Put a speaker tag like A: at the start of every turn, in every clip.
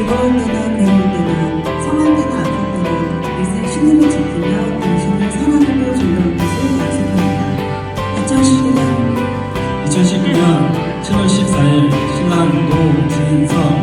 A: 즐거울 때나 괴로울 때나 성할 때나 아플 때나 일생 신임을 지키며 당신을 사랑하고 존경할 것을 약속합니다. 2019년
B: 2019년 7월 14일 신랑 노진성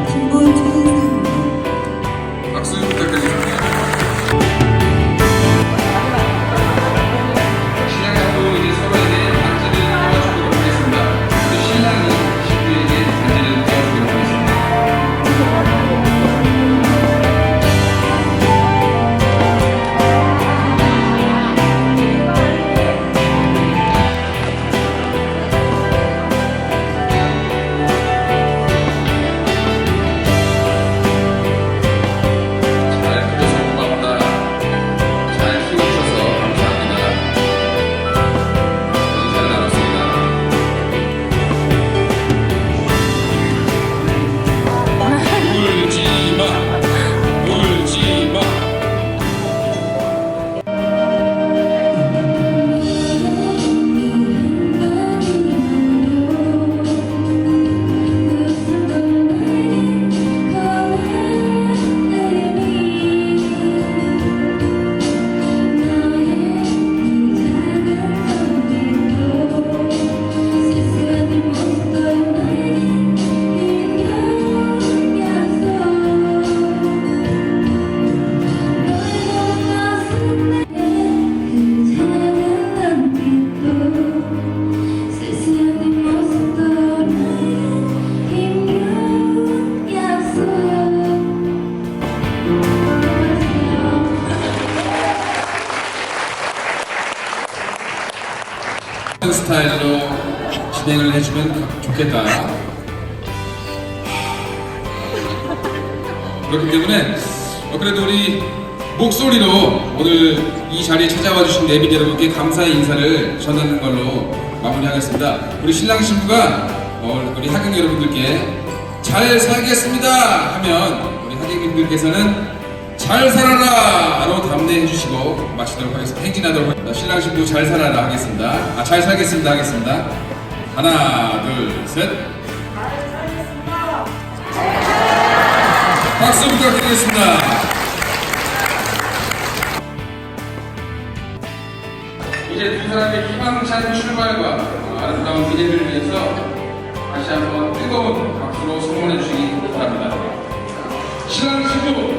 C: 스타일로 진행을 해주면 좋겠다. 그렇기 때문에 어, 그래도 우리 목소리로 오늘 이 자리에 찾아와 주신 내빈 여러분께 감사의 인사를 전하는 걸로 마무리하겠습니다. 우리 신랑 신부가 어, 우리 하객 여러분들께 잘 살겠습니다 하면 우리 하객님들께서는 잘 살아라로 답례해 주시고 마치도록 하겠습니다. 행진하도록 하겠습니다. 신랑 신부 잘 살아라 하겠습니다. 아, 잘 살겠습니다 하겠습니다. 하나, 둘, 셋. 박수 부탁드리겠습니다. 이제 두 사람의 희망찬 출발과 어, 아름다운 미래를 위해서 다시 한번 뜨거운 박수로 성원해 주시기 바랍니다. 신랑 신부!